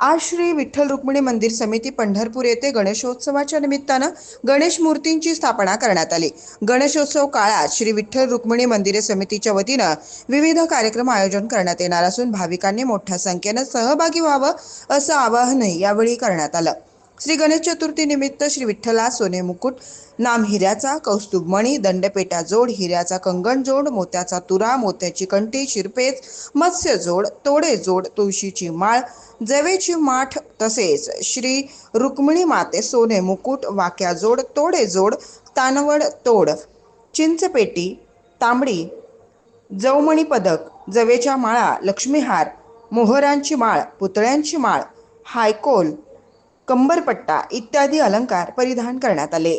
आज श्री विठ्ठल रुक्मिणी मंदिर समिती पंढरपूर येथे गणेशोत्सवाच्या निमित्तानं गणेश मूर्तींची स्थापना करण्यात आली. गणेशोत्सव काळात श्री विठ्ठल रुक्मिणी मंदिरे समितीच्या वतीनं विविध कार्यक्रम आयोजन करण्यात येणार असून भाविकांनी मोठ्या संख्येनं सहभागी व्हावं असं आवाहनही यावेळी करण्यात आलं. श्री गणेश चतुर्थी निमित्त श्री विठ्ठला सोने मुकुट नाम हिऱ्याचा कौस्तुभ मणी दंडपेटा जोड हिऱ्याचा कंगण जोड मोत्याचा तुरा मोत्याची कंठी शिरपेच मत्स्य जोड तोडे जोड तुळशीची माळ जवेची माठ तसेच श्री रुक्मिणी माते सोने मुकुट वाक्या जोड तोडे जोड तानवड तोड चिंचपेटी तांबडी जवमणी पदक जवेच्या माळा लक्ष्मीहार मोहरांची माळ पुतळ्यांची माळ हायकोल कंबरपट्टा इत्यादी अलंकार परिधान करण्यात आले.